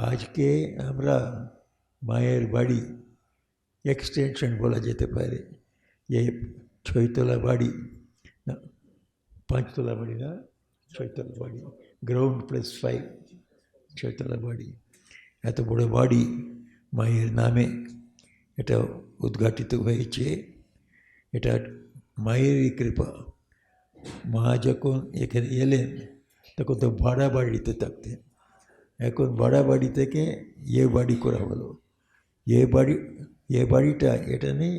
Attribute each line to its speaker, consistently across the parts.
Speaker 1: আজকে আমরা মায়ের বাড়ি এক্সটেনশন বলা যেতে পারে। যে ছয়তলা বাড়ি না, পাঁচতলা বাড়ি না, ছয়তলা বাড়ি। গ্রাউন্ড প্লাস ফাইভ ছয়তলা বাড়ি। এত বড় বাড়ি মায়ের নামে এটা উদ্ঘাটিত হয়েছে। এটা মায়েরই কৃপা। মা যখন এখানে এলেন, তখন তো ভাড়া বাড়িতে থাকতেন। এখন ভাড়া বাড়ি থেকে এ বাড়ি করা হলো। এ বাড়ি, এ বাড়িটা এটা নেই,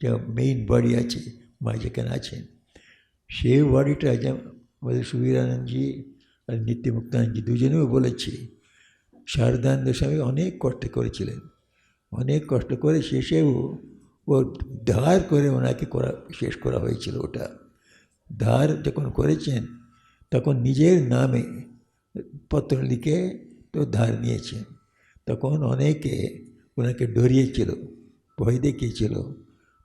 Speaker 1: যে মেইন বাড়ি আছে মা যেখানে আছেন সেই বাড়িটা যে আমাদের সুবীরানন্দজি আর নিত্যমুক্তানন্দজি দুজনেও বলেছে শারদানন্দ স্বামী অনেক কষ্ট করেছিলেন। অনেক কষ্ট করে শেষেও ও ধার করে ওনাকে করা, শেষ করা হয়েছিল ওটা। ধার যখন করেছেন, তখন নিজের নামে পত্র লিখে তো ধার নিয়েছেন। তখন অনেকে ওনাকে ডরিয়েছিল, ভয় দেখিয়েছিল,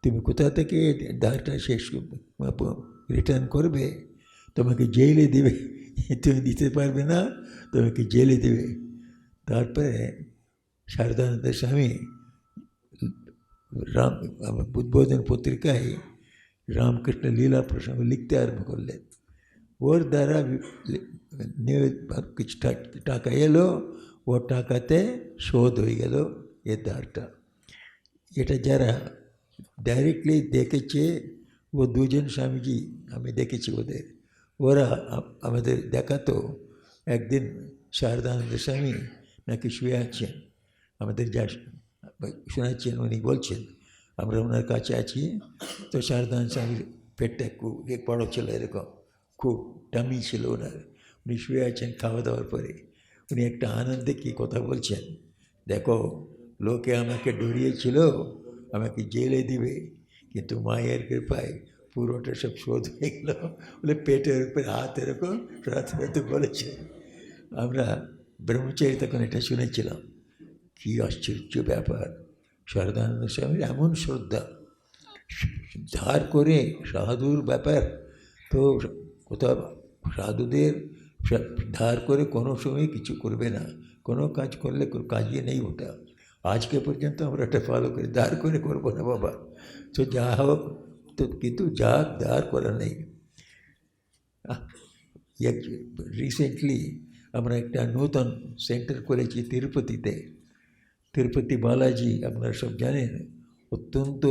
Speaker 1: তুমি কোথা থেকে ধারটা শেষ রিটার্ন করবে? তোমাকে জেলে দেবে? তুমি দিতে পারবে না? তোমাকে জেলে দেবে? তারপরে শারদানন্দ স্বামী রাম উদ্বোধন পত্রিকায় রামকৃষ্ণ লীলা প্রসঙ্গ লিখতে আরম্ভ করলেন। ওর দ্বারা কিছু টাকা এলো ও টাকাতে শোধ হয়ে গেল এ ধারটা এটা যারা ডাইরেক্টলি দেখেছে ও দুজন স্বামীজি আমি দেখেছি ওদের ওরা আমাদের দেখাতো একদিন শারদানন্দ স্বামী নাকি শুয়ে আছেন আমাদের যা শোনাচ্ছেন উনি বলছেন আমরা ওনার কাছে আছি তো শারদান স্বামীর পেটটা খুব বড়ো ছিল এরকম খুব ডামি ছিল ওনার। উনি শুয়ে আছেন খাওয়া দাওয়ার পরে। উনি একটা আনন্দে কী কথা বলছেন, দেখো, লোকে আমাকে ডরিয়েছিল, আমাকে জেলে দিবে, কিন্তু মায়ের কৃপায় পুরোটা সব শোধ হয়ে গেল। বলে পেটের উপরে হাত এরকম, রাতে বলেছে। আমরা ব্রহ্মচারী তখন এটা শুনেছিলাম। কী আশ্চর্য ব্যাপার, শারদানন্দ স্বামীর এমন শ্রদ্ধা। ধার করে সাধুর ব্যাপার। তো কোথাও সাধুদের ধার করে কোনো সময় কিছু করবে না। কোনো কাজ করলে কাজই নেই ওটা। আজকে পর্যন্ত আমরা এটা ফলো করি। ধার করে করব না বাবা। তো যা হোক, তো কিন্তু যা ধার করা নেই। রিসেন্টলি আমরা একটা নূতন সেন্টার করেছি তিরুপতিতে। তিরুপতি বালাজি আপনারা সব জানেন, অত্যন্ত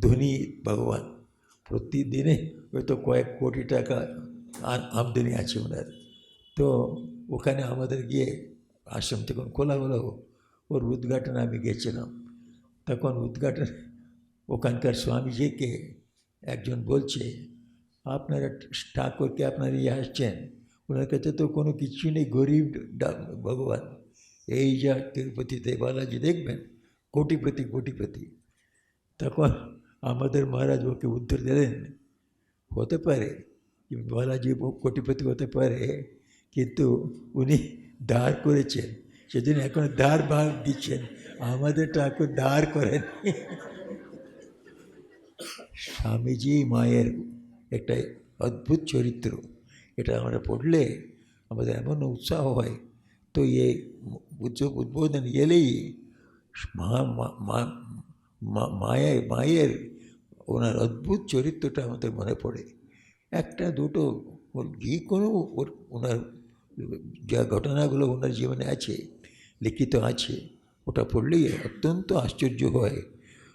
Speaker 1: ধনী ভগবান। প্রতিদিনে হয়তো কয়েক কোটি টাকা আমদানি আছে ওনার। তো ওখানে আমাদের গিয়ে আশ্রম তখন খোলা হলো। ওর উদ্ঘাটনে আমি গেছিলাম। তখন উদ্ঘাটন ওখানকার স্বামীজিকে একজন বলছে, আপনারা ঠাকুরকে আপনারা ইয়ে আসছেন? ওনার কাছে তো কোনো কিছু নেই, গরিব ভগবান। এই যা তিরুপতিতে বালাজি দেখবেন, কোটিপতি কোটিপতি। তখন আমাদের মহারাজ ওকে উত্তর দিলেন হতে পারে বালাজি কোটিপতি হতে পারে কিন্তু উনি দাঁড় করেছেন সেজন্য এখন দাঁড় ভাগ দিচ্ছেন আমাদের ঠাকুর দাঁড় করেন স্বামীজি মায়ের একটা অদ্ভুত চরিত্র এটা আমরা পড়লে আমাদের এমন উৎসাহ হয় তো এই উদ্যোগ উদ্বোধন এলেই মা মায়ের মায়ের ওনার অদ্ভুত চরিত্রটা আমাদের মনে পড়ে। একটা, দুটো, যে কোনো ওর, ওনার যা ঘটনাগুলো ওনার জীবনে আছে, লিখিত আছে, ওটা পড়লেই অত্যন্ত আশ্চর্য হয়।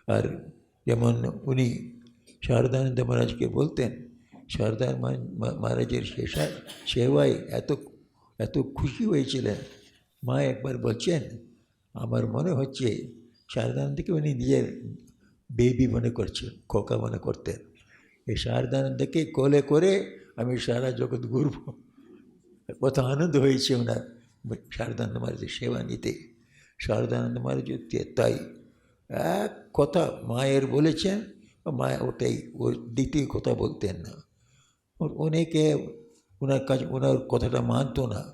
Speaker 1: আর যেমন উনি শারদানন্দ মহারাজকে বলতেন শারদান মহারাজের শেষা সেবায় এত এত খুশি হয়েছিলেন। মা একবার বলছেন, আমার মনে হচ্ছে শারদানন্দকে উনি নিজের বেবি মনে করছেন খোকা মনে করতেন এই শারদানন্দকে কোলে করে আমি সারা জগৎ ঘুরব। কত আনন্দ হয়েছে ওনার। শারদানন্দ মহারাজের সেবা নিতে। শারদানন্দ মহারাজ তাই। এক কথা মায়ের বলেছেন, মা ওটাই, ও দ্বিতীয় কথা বলতেন না। অনেকে ওনার কাজ, ওনার কথাটা মানতো না।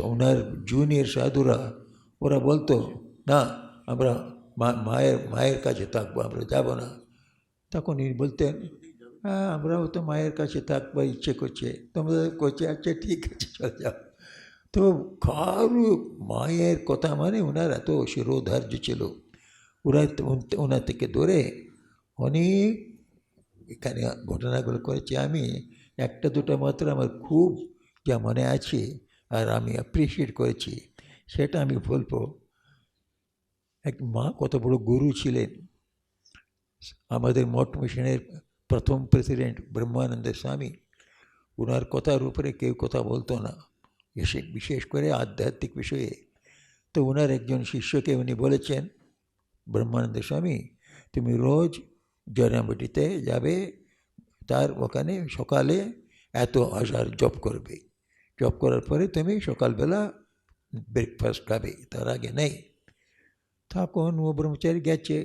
Speaker 1: ওনার জুনিয়র সাধুরা, ওরা বলতো, না আমরা মায়ের মায়ের কাছে থাকব, আমরা যাব না। তখন উনি বলতেন হ্যাঁ আমরাও তো মায়ের কাছে থাকবার ইচ্ছে করছে। তোমরা করছে আচ্ছা ঠিক আছে, চলে যাও। তো কারু মায়ের কথা মানে ওনার এত শিরোধার্য ছিল। ওরা ওনার থেকে ধরে অনেক এখানে ঘটনাগুলো করেছি আমি। একটা, দুটো মাত্র আমার খুব যা মনে আছে আর আমি অ্যাপ্রিসিয়েট করেছি। সেটা আমি বলব। এক মা কত বড় গুরু ছিলেন। আমাদের মঠ মিশনের প্রথম প্রেসিডেন্ট ব্রহ্মানন্দ স্বামী ওনার কথার উপরে কেউ কথা বলতো না, এসে বিশেষ করে আধ্যাত্মিক বিষয়ে। তো ওনার একজন শিষ্যকে উনি বলেছেন, ব্রহ্মানন্দ স্বামী, তুমি রোজ জরামবাটিতে যাবে, তার ওখানে সকালে এত হাজার জব করবে। জব করার পরে তুমি সকালবেলা ব্রেকফাস্ট খাবে, তার আগে নেই। তখন ও ব্রহ্মচারী গেছে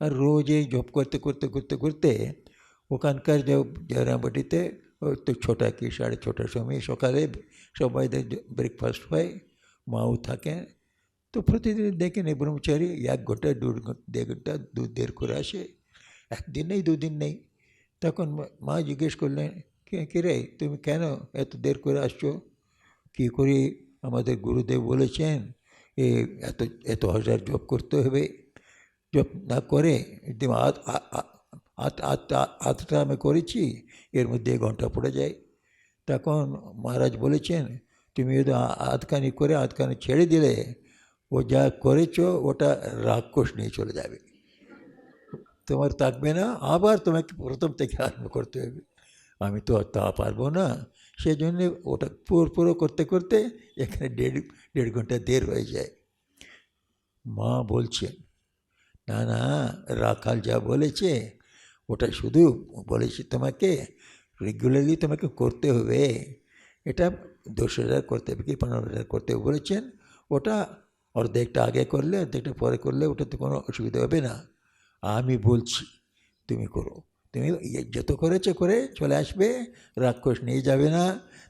Speaker 1: আর রোজ এই জব করতে করতে করতে করতে ওখানকার যে জয়রামবাটিতে ওই তো ছটা কি সাড়ে ছটার সময় সকালে সবাইদের ব্রেকফাস্ট হয় মাও থাকে তো প্রতিদিন দেখেন এই ব্রহ্মচারী এক ঘণ্টা দু দেড় ঘণ্টা দু দেড় করে আসে একদিন নেই দুদিন নেই তখন মা- জিজ্ঞেস করলেন কে রে তুমি কেন এত দের করে আসছো কী করে আমাদের গুরুদেব বলেছেন এত এত হাজার জব করতে হবে। জব না করে একদম আধ, আ- আ- আধ আধ আধটা আমি করেছি, এর মধ্যে ঘণ্টা পড়ে যায়। তখন মহারাজ বলেছেন, তুমি যদি আধখানি করে আধখানি ছেড়ে দিলে, ও যা করেছ, ওটা রাক্ষস নিয়ে চলে যাবে। তোমার থাকবে না, আবার তোমাকে প্রথম থেকে আরম্ভ করতে হবে। আমি তো তা পারব না। সেই জন্যে ওটা পুরো পুরো করতে করতে এখানে দেড় দেড় ঘণ্টা দের হয়ে যায়। মা বলছেন, না না, রাখাল যা বলেছে, ওটা শুধু বলেছে তোমাকে রেগুলারলি তোমাকে করতে হবে। এটা দশ হাজার করতে হবে কি পনেরো হাজার করতে হবে বলেছেন। ওটা অর্ধেকটা আগে করলে, অর্ধেকটা পরে করলে ওটাতে কোনো অসুবিধা হবে না। আমি বলছি, তুমি করো। তুমি যত করেছ করে চলে আসবে, রাক্ষস নিয়ে যাবে না।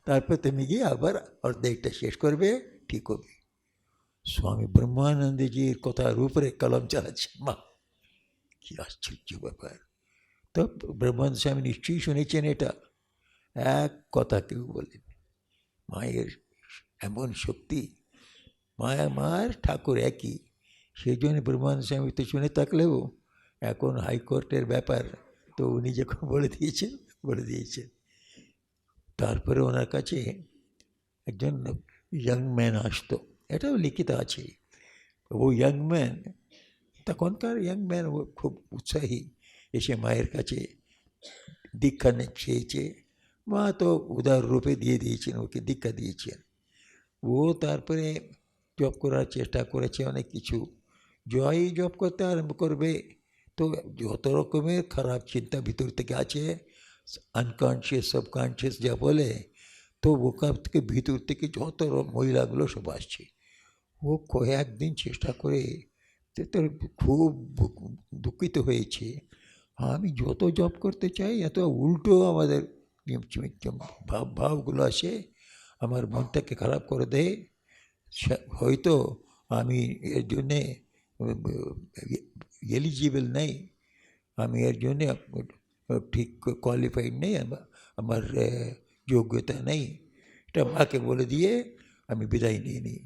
Speaker 1: তারপর তুমি গিয়ে আবার অর্ধেকটা শেষ করবে, ঠিক হবে। স্বামী ব্রহ্মানন্দজির কথার উপরে কলম চালাচ্ছে। মা, কি আশ্চর্য ব্যাপার। তো ব্রহ্মানন্দ স্বামী নিশ্চয়ই শুনেছেন এটা। এক কথা কেউ বলেন, মায়ের এমন শক্তি, মায়া মার ঠাকুর একই। সেই জন্য ব্রহ্মানন্দ স্বামী তো শুনে থাকলেও এখন হাইকোর্টের ব্যাপার তো উনি যখন বলে দিয়েছেন বলে দিয়েছেন তারপরে ওনার কাছে একজন ইয়াং ম্যান আসতো এটাও লিখিত আছে ও ইয়াং ম্যান তখনকার ইয়াং ম্যান ও খুব উৎসাহী এসে মায়ের কাছে দীক্ষা নে- চেয়েছে মা তো উদার রূপে দিয়ে দিয়েছেন ওকে দীক্ষা দিয়েছেন ও তারপরে জব করার চেষ্টা করেছে অনেক কিছু জয়ই জব করতে আরম্ভ করবে তো যত রকমের খারাপ চিন্তা ভিতর থেকে আছে আনকনশিয়াস সাবকনশিয়াস যা বলে তো ওখান থেকে ভিতর থেকে যত মহিলাগুলো সব আসছে ও কয়েকদিন চেষ্টা করে তো তোর খুব দুঃখিত হয়েছে আমি যত জব করতে চাই এত উল্টো আমাদের ভাব ভাবগুলো আসে আমার মনটাকে খারাপ করে দেয় হয়তো আমি এর জন্যে এলিজিবল নেই আমি এর জন্যে ঠিক কোয়ালিফাইড নেই আমার যোগ্যতা নেই এটা মাকে বলে দিয়ে আমি বিদায় নিয়ে নিই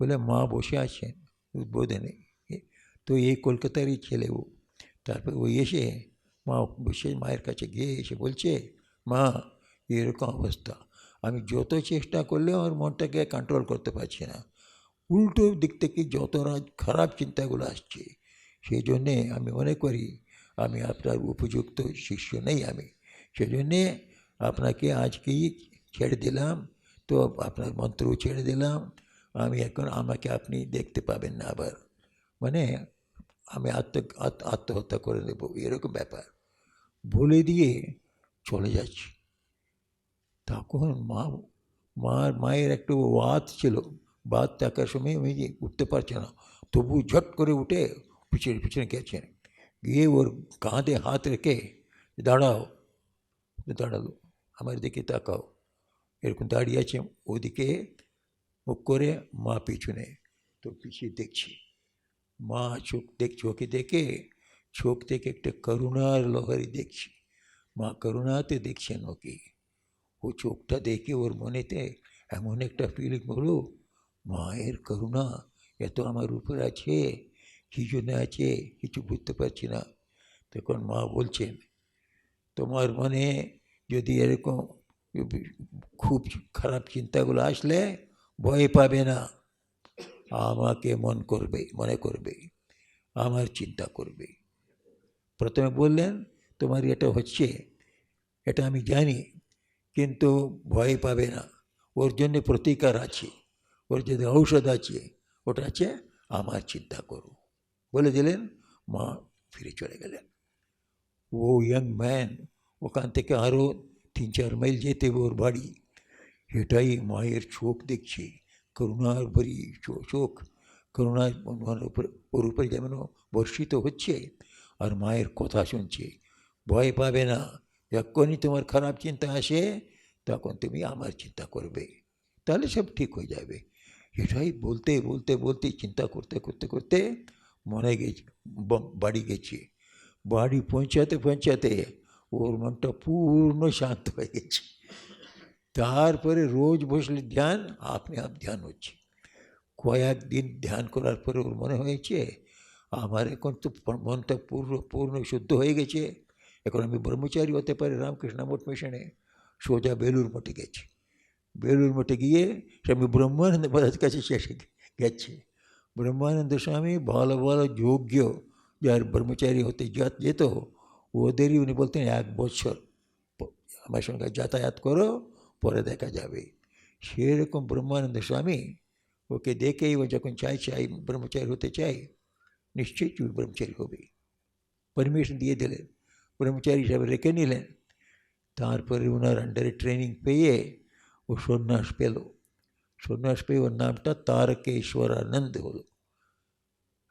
Speaker 1: বলে মা বসে আছেন উদ্বোধনে তো এই কলকাতারই ছেলে ও তারপর ওই এসে মা বসে মায়ের কাছে গিয়ে এসে বলছে মা এরকম অবস্থা আমি যত চেষ্টা করলেও আমার মনটাকে কন্ট্রোল করতে পারছি না উল্টো দিক থেকে যত খারাপ চিন্তাগুলো আসছে, সেই জন্যে আমি মনে করি আমি আপনার উপযুক্ত শিষ্য নেই আমি। সেজন্যে আপনাকে আজকেই ছেড়ে দিলাম, তো আপনার মন্ত্রও ছেড়ে দিলাম। আমি এখন আমাকে আপনি দেখতে পাবেন না আবার। মানে আমি আত্ম আত্ম- আত্মহত্যা করে নেব, এরকম ব্যাপার। বলে দিয়ে চলে যাচ্ছি। তখন মা মার মায়ের একটু বাত ছিল। বাত থাকার সময় আমি উঠতে পারছে না, তবু ঝট করে উঠে পিছনে পিছনে গেছেন গিয়ে ওর কাঁধে হাত রেখে, দাঁড়াও। দাঁড়াল। আমার দিকে তাকাও। এরকম দাঁড়িয়ে আছে ওদিকে মুখ করে মা পিছনে তো পিছিয়ে দেখছি, মা চোখ দেখ, চোখে দেখে, চোখ থেকে একটা করুণার লহরি দেখছি। মা করুণাতে দেখছেন ওকে। ও চোখটা দেখে ওর মনেতে এমন একটা ফিলিং হলো মায়ের করুণা এত আমার উপর আছে, কী জন্য আছে কিছু বুঝতে পারছি না। তখন মা বলছেন, তোমার মনে যদি এরকম খুব খারাপ চিন্তাগুলো আসলে ভয় পাবে না। আমাকে মন করবে, মনে করবে, আমার চিন্তা করবে। প্রথমে বললেন তোমার এটা হচ্ছে, এটা আমি জানি, কিন্তু ভয় পাবে না। ওর জন্য প্রতিকার আছে। ওর যদি ঔষধ আছে, ওটা আছে, আমার চিন্তা করো। বলে দিলেন, মা ফিরে চলে গেলেন। ও ইয়াং ম্যান, ওখান থেকে আরও তিন চার মাইল যেতে ওর বাড়ি। এটাই মায়ের চোখ দেখছি, করুণার ভরি চোখ। করুণার ওর উপরে যেমন বর্ষিত হচ্ছে, আর মায়ের কথা শুনছে। ভয় পাবে না, যখনই তোমার খারাপ চিন্তা আসে, তখন তুমি আমার চিন্তা করবে। তাহলে সব ঠিক হয়ে যাবে। এটাই বলতে বলতে বলতে চিন্তা করতে করতে করতে মনে গেছি বাড়ি গেছি। বাড়ি পৌঁছাতে পৌঁছাতে ওর মনটা পূর্ণ শান্ত হয়ে গেছে। তারপরে রোজ বসলে ধ্যান, আপনি আপ ধ্যান হচ্ছে। কয়েকদিন ধ্যান করার পরে ওর মনে হয়েছে, আমার এখন তো মনটা পূর্ণ পূর্ণ শুদ্ধ হয়ে গেছে। এখন আমি ব্রহ্মচারী হতে পারি, রামকৃষ্ণ মঠ মিশনে সোজা বেলুর মঠে গেছি। বেলুর মঠে গিয়ে স্বামী ব্রহ্মানন্দ মহারাজ কাছে শেষে গেছে ব্রহ্মানন্দ স্বামী ভালো ভালো যোগ্য যার ব্রহ্মচারী হতে যা- যেত ওদেরই উনি বলতেন এক বছর প- আমার সঙ্গে যাতায়াত করো পরে দেখা যাবে সেরকম ব্রহ্মানন্দ স্বামী ওকে দেখেই ও যখন চাই চাই ব্রহ্মচারী হতে চাই নিশ্চয়ই তুমি ব্রহ্মচারী হবে পারমিশন দিয়ে দিলেন ব্রহ্মচারী হিসাবে রেখে নিলেন তারপরে ওনার আন্ডারে ট্রেনিং পেয়ে ও সন্ন্যাস পেল সন্ন্যাস পেয়ে ওর নামটা তারকেশ্বরানন্দ হলো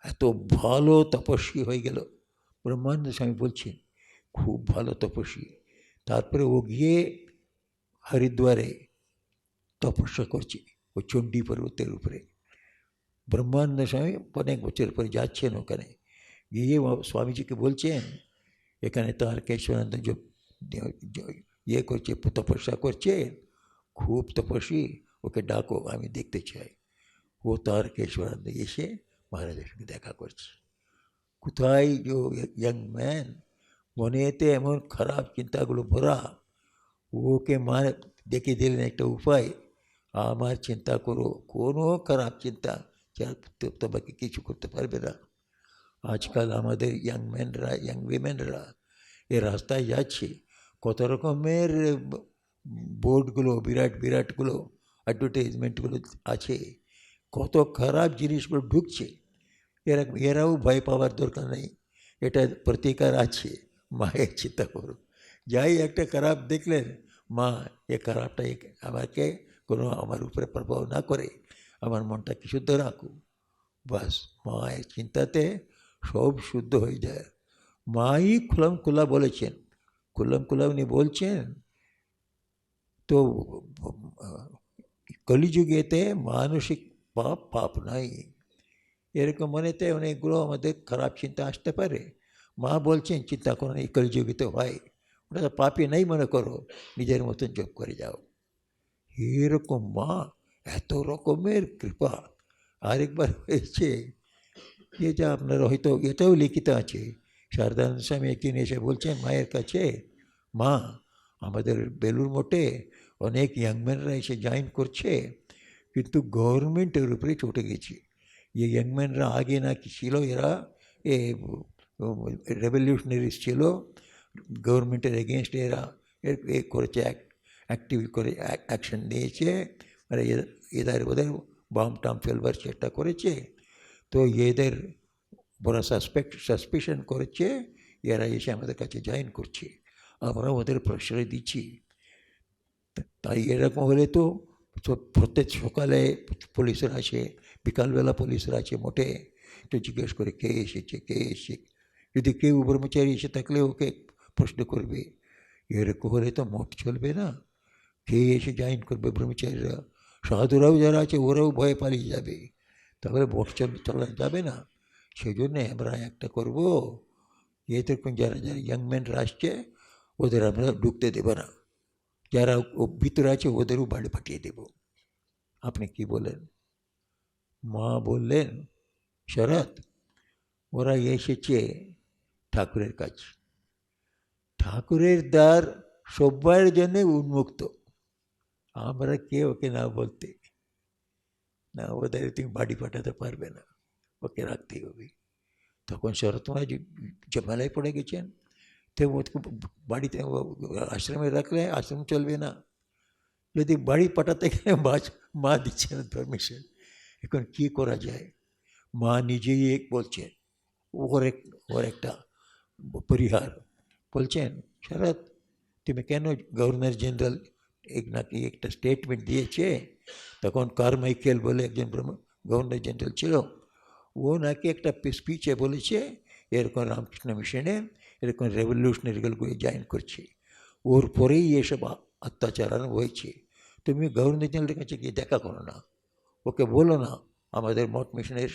Speaker 1: এত ভালো তপস্বী হয়ে গেল ব্রহ্মানন্দ স্বামী বলছেন খুব ভালো তপস্বী তারপরে ও গিয়ে হরিদ্বারে তপস্যা করছে ও চণ্ডী পর্বতের উপরে ব্রহ্মানন্দ স্বামী অনেক বছর পরে যাচ্ছেন ওখানে গিয়ে ও স্বামীজিকে বলছেন এখানে তার কেশবানন্দ যে যে- ইয়ে করছে তপস্যা করছে খুব তপস্বী, ওকে ডাকো, আমি দেখতে চাই। ও তার কেশবানন্দ এসে মহারাজের সঙ্গে দেখা করছে। কোথায় যে ইয়াং ম্যান মনেতে এমন খারাপ চিন্তাগুলো ভরা। ওকে মা দেখে দিলেন একটা উপায়। আমার চিন্তা করো, কোনো খারাপ চিন্তা তোমাকে কিছু করতে পারবে না। আজকাল আমাদের ইয়াং ম্যানরা ইয়াং উইমেনরা এ রাস্তায় যাচ্ছে। কত রকমের বোর্ডগুলো, বিরাট, বিরাটগুলো অ্যাডভার্টাইজমেন্টগুলো আছে। কত খারাপ জিনিসগুলো ঢুকছে। এরা এরাও ভয় পাওয়ার দরকার নেই। এটা প্রতিকার আছে। মায়ের চিন্তা করো। যাই একটা খারাপ দেখলেন, মা, এ খারাপটা আমাকে কোনো আমার উপরে প্রভাব না করে। আমার মনটাকে শুদ্ধ রাখো? বাস, মায়ের চিন্তাতে সব শুদ্ধ হয়ে যায়। মাই খুলাম খোলা বলেছেন। খুলাম খোলা উনি বলছেন আহ, কলিযুগেতে মানসিক পাপ পাপ নাই এরকম মনেতে অনেকগুলো আমাদের খারাপ চিন্তা আসতে পারে মা বলছেন চিন্তা করো এই কলিযুগিতে হয় ওটা তো পাপই নাই মনে করো নিজের মতন জব করে যাও এরকম মা এত রকমের কৃপা আরেকবার হয়েছে যে যা আপনার হয়তো এটাও লিখিত আছে শারদানন্দ স্বামী একদিন এসে বলছেন মায়ের কাছে মা আমাদের বেলুর মঠে অনেক ইয়াংম্যানরা এসে জয়েন করছে, কিন্তু গভর্নমেন্টের উপরে চটে গেছে। এই ইয়াংম্যানরা আগে নাকি ছিল, এরা এ রেভলিউশনারিজ ছিল গভর্নমেন্টের এগেনস্ট এরা এ করেছে অ্যাক্টিভ করে অ্যাকশন নিয়েছে মানে এদের ওদের বাম টাম ফেলবার চেষ্টা করেছে। তো এদের বড় সাসপেক্ট সাসপেশন করেছে, এরা এসে আমাদের কাছে জয়েন করছে। আমরা ওদের প্রশ্রয় দিচ্ছি। তাই এরকম হলে তো প্রত্যেক সকালে পুলিশরা আসে, বিকালবেলা পুলিশরা আছে মোটে। তো জিজ্ঞেস করে কে এসেছে কে এসেছে? যদি কেউ ব্রহ্মচারী এসে থাকলে ওকে প্রশ্ন করবে। এরকম হলে তো মোট চলবে না। কে এসে জয়েন করবে ব্রহ্মচারীরা? সাধুরাও যারা আছে, ওরাও ভয়ে পালিয়ে যাবে। তাহলে ভোট চল, চলা যাবে না। সেই জন্যে আমরা একটা করব। এরকম যারা যারা ইয়াংম্যানরা আসছে, ওদের আমরা ঢুকতে দেবো না। যারা ভিতরে আছে ওদেরও বাড়ি পাঠিয়ে দেব। আপনি কি বলেন? মা বললেন, শরৎ, ওরা এসেছে ঠাকুরের কাছে। ঠাকুরের দ্বার সব্বার জন্য উন্মুক্ত। আমরা কে ওকে না বলতে, না ওদের তুমি বাড়ি পাঠাতে পারবে না। ওকে রাখতেই হবে। তখন শরৎ মহারাজ ঝামেলায় পড়ে গেছেন। তো বাড়িতে আশ্রমে রাখলে আশ্রম চলবে না যদি বাড়ি পাঠাতে গেলে মা মা দিচ্ছে না পারমিশন এখন কী করা যায় মা নিজেই এক বলছেন ওর এক ওর একটা পরিহার বলছেন শরৎ তুমি কেন গভর্নর জেনারেল এক নাকি একটা স্টেটমেন্ট দিয়েছে তখন কারমাইকেল বলে একজন গভর্নর জেনারেল ছিল ও নাকি একটা স্পিচে বলেছে এরকম রামকৃষ্ণ মিশনে এরকম রেভলিউশনারিগুলো জয়েন করছে। ওর পরেই এসব অত্যাচার হয়েছে। তুমি গভর্নর জেনারেলের কাছে গিয়ে দেখা করো না। ওকে বলো না, আমাদের মঠ মিশনের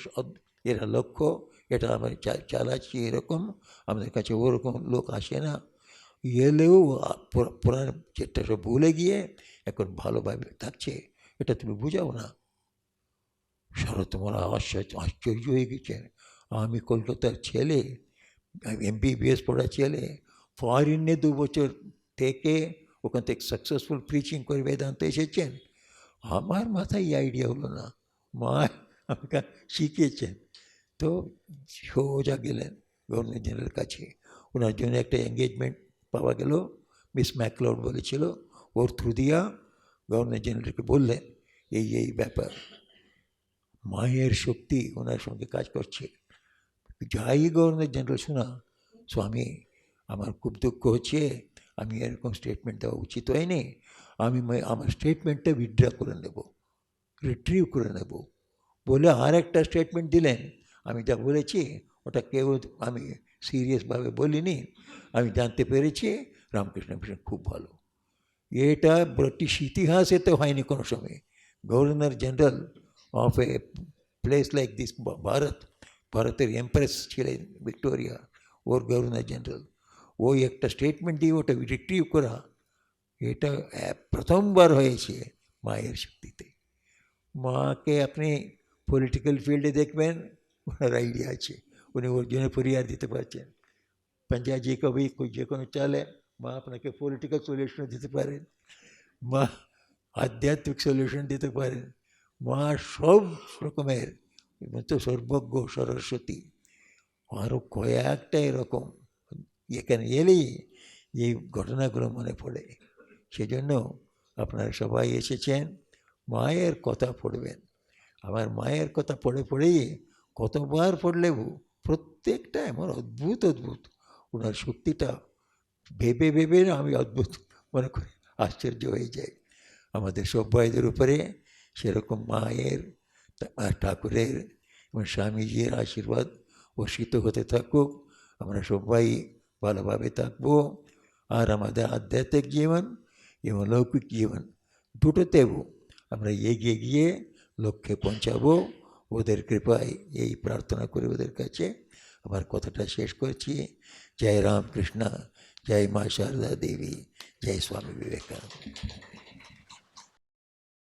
Speaker 1: এরা লক্ষ্য, এটা আমরা চালাচ্ছি এরকম, আমাদের কাছে ওরকম লোক আসে না। এলেও পুরান যেটা সব ভুলে গিয়ে এখন ভালোভাবে থাকছে। এটা তুমি বুঝাও না। শরৎ মোরা আশ্চর্য আশ্চর্য হয়ে গেছে। আমি কলকাতার ছেলে এমবিবিএস পড়া ছেলে ফরেনে দু বছর থেকে ওখান থেকে সাকসেসফুল প্রিচিং করে বেদান্ত এসেছেন। আমার মাথায় এই আইডিয়া হলো না। মা আমাকে শিখিয়েছেন। তো সোজা গেলেন গভর্নর জেনারেল কাছে। ওনার জন্য একটা এঙ্গেজমেন্ট পাওয়া গেল, মিস ম্যাকলাউড বলেছিল। ওর থ্রু দিয়া গভর্নর জেনারেলকে বললেন, এই এই ব্যাপার, মায়ের শক্তি ওনার সঙ্গে কাজ করছে। যাই গভর্নর জেনারেল শোনা। স্বামী, আমার খুব দুঃখ হচ্ছে, আমি এরকম স্টেটমেন্ট দেওয়া উচিত হয়নি। আমি আমার স্টেটমেন্টটা উইথড্র করে নেব রিট্রিভ করে নেব। বলে আর একটা স্টেটমেন্ট দিলেন। আমি যা বলেছি, ওটা কেউ আমি সিরিয়াসভাবে বলিনি। আমি জানতে পেরেছি, রামকৃষ্ণ মিশন খুব ভালো। এটা ব্রিটিশ ইতিহাসে তো হয়নি কোনো সময়। Governor general of a place like this Bharat ভারতের এমপ্রেস ছিলেন ভিক্টোরিয়া ওর গভর্নর জেনারেল ওই একটা স্টেটমেন্ট দিয়ে ওটা রিট্রিভ করা এটা প্রথমবার হয়েছে মায়ের শক্তিতে মাকে আপনি পলিটিক্যাল ফিল্ডে দেখবেন ওনার আইডিয়া আছে উনি ওর জন্য পরিহার দিতে পারছেন পঞ্চায়েত যে কবি যে কোনো চালে মা আপনাকে পলিটিক্যাল সলিউশন দিতে পারেন মা আধ্যাত্মিক সলিউশন দিতে পারেন মা সব রকমের তো সর্বজ্ঞ সরস্বতী। আরও কয়েকটা এরকম। এখানে এলেই এই ঘটনাগুলো মনে পড়ে। সেজন্য আপনারা সবাই এসেছেন, মায়ের কথা পড়বেন। আমার মায়ের কথা পড়ে পড়েই কতবার পড়লেও প্রত্যেকটা এমন অদ্ভুত অদ্ভুত। ওনার শক্তিটা ভেবে ভেবে আমি অদ্ভুত মনে করি, আশ্চর্য হয়ে যাই আমাদের সব উপরে সেরকম মায়ের ঠাকুরের এবং স্বামীজির আশীর্বাদ বর্ষিত হতে থাকুক। আমরা সবাই ভালোভাবে থাকব। আর আমাদের আধ্যাত্মিক জীবন এবং লৌকিক জীবন দুটোতেও আমরা এগিয়ে গিয়ে লক্ষ্যে পৌঁছাবো। ওদের কৃপায় এই প্রার্থনা করে ওদের কাছে। আমার কথাটা শেষ করছি। জয় রামকৃষ্ণ, জয় মা শারদা দেবী, জয় স্বামী বিবেকানন্দ।